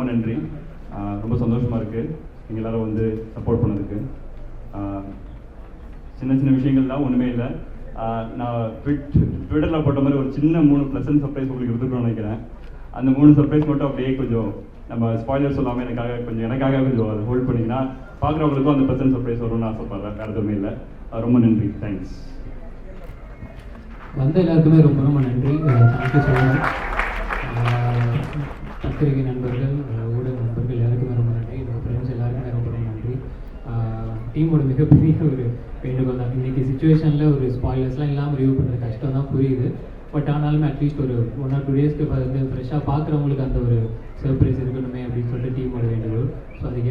ரொம்ப நன்றி. ரொம்ப சந்தோஷமாக இருக்குது நீங்கள் எல்லாரும் வந்து சப்போர்ட் பண்ணதுக்கு. சின்ன சின்ன விஷயங்கள் தான் ஒன்றுமே இல்லை. நான் ட்விட் ட்விட்டரில் போட்ட மாதிரி ஒரு சின்ன மூணு ப்ளசன்ட் சர்ப்ரைஸ் உங்களுக்கு இருந்துக்கணும்னு நினைக்கிறேன். அந்த மூணு சர்ப்ரைஸ் மட்டும் அப்படியே கொஞ்சம் நம்ம ஸ்பாய்லர் சொல்லாமல் எனக்காக கொஞ்சம் எனக்காக கொஞ்சம் அதை ஹோல்ட் பண்ணிங்கன்னா பார்க்குறவங்களுக்கும் அந்த ப்ளசன்ட் சர்ப்ரைஸ் வரும்னு ஆசைப்படுறேன் வேறு எதுவுமே இல்லை. ரொம்ப நன்றி. தேங்க்ஸ் வந்த எல்லாருக்குமே ரொம்ப ரொம்ப நன்றி. தேங்க்யூ பத்திரிகை நண்பர்கள் அஹ், ஊடக நண்பர்கள் எல்லாருக்குமே ரொம்ப நன்றி என்னோட ஃப்ரெண்ட்ஸ் எல்லாருக்குமே ரொம்ப ரொம்ப நன்றி டீமோட மிகப்பெரிய ஒரு வேண்டுகோள் தான். இன்றைக்கி சுச்சுவேஷனில் ஒரு ஸ்பாய்லர்ஸ்லாம் இல்லாமல் ரிவ்யூ பண்ணுறது கஷ்டம் தான் புரியுது. பட் ஆனாலுமே அட்லீஸ்ட் ஒரு ஒன் ஆர் டூ டேஸ்க்கு வந்து ஃப்ரெஷ்ஷாக பார்க்குறவங்களுக்கு அந்த ஒரு சர்ப்ரைஸ் இருக்கணுமே அப்படின்னு சொல்லிட்டு டீமோட வேண்டுகோள். ஸோ அதுக்கேற்ற